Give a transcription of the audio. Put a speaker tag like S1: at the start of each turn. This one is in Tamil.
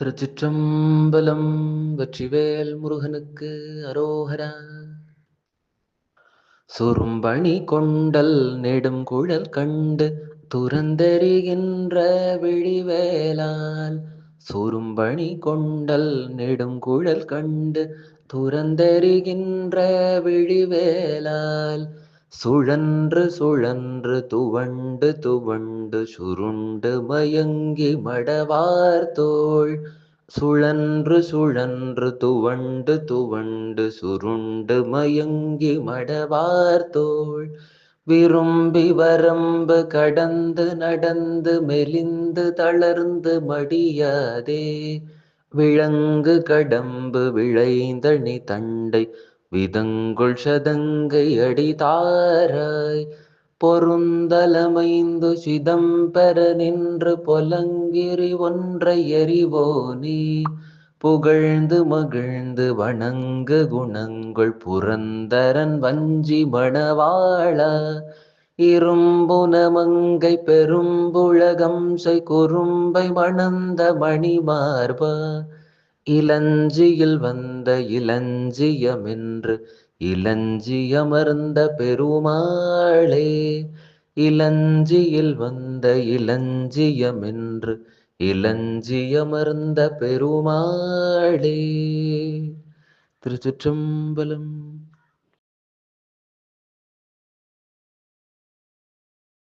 S1: திருச்சிற்றம்பலம் வெற்றிவேல் முருகனுக்கு அரோகரா. சுரும்பணி கொண்டல் நெடும் குழல் கண்டு துறந்தெறிகின்ற விழிவேலால். சுரும்பணி கொண்டல் நெடும் குழல் கண்டு துறந்தெறிகின்ற விழிவேலால். சுழன்று சுழன்று துவண்டு துவண்டு சுருண்டு மயங்கி மடவார் தோள். சுழன்று சுழன்று துவண்டு துவண்டு சுருண்டு மயங்கி மடவார்த்தோள் விரும்பி வரம்பு கடந்து நடந்து மெலிந்து தளர்ந்து மடியாதே. விளங்கு கடம்பு விளைந்தணி தண்டை விதங்குள் சதங்கை அடிதாராய் பொருந்தலமைந்து சிதம்பர நின்று பொலங்கிரி ஒன்றை எறிவோனே. புகழ்ந்து மகிழ்ந்து வணங்கு குணங்கள் புரந்தரன் வஞ்சி மணவாழ இரும்புனமங்கை பெரும்புழகம்சை குறும்பை மணந்த மணிமார்பா. இளஞ்சியில் வந்த இளஞ்சியமென்று இளஞ்சியமர்ந்த பெருமாளே இளஞ்சியில் வந்த இளஞ்சியமென்று இளஞ்சியமர்ந்த பெருமாளே. திருச்சிற்றம்பலம்